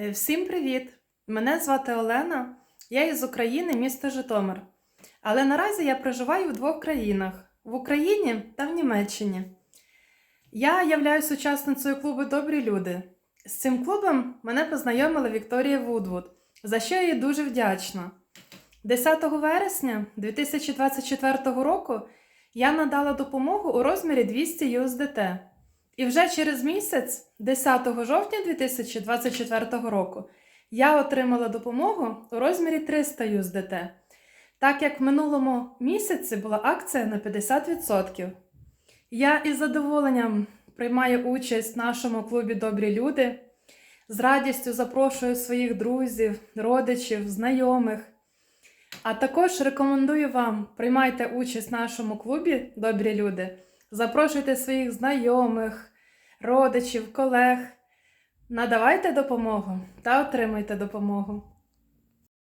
Е, Всім привіт! Мене звати Олена. Я із України, місто Житомир. Але наразі я проживаю в двох країнах в Україні та в Німеччині. Я являюсь учасницею клубу Добрі люди. З цим клубом мене познайомила Вікторія Вудвуд, за що я їй дуже вдячна. 10 вересня 2024 року я надала допомогу у розмірі 200 USDT. І вже через місяць, 10 жовтня 2024 року, я отримала допомогу у розмірі 300 USDT, так як в минулому місяці була акція на 50%. Я із задоволенням приймаю участь в нашому клубі Добрі люди. З радістю запрошую своїх друзів, родичів, знайомих. А також рекомендую вам приймайте участь в нашому клубі Добрі люди. Запрошуйте своїх знайомих, родичів, колег. Надавайте допомогу та отримуйте допомогу.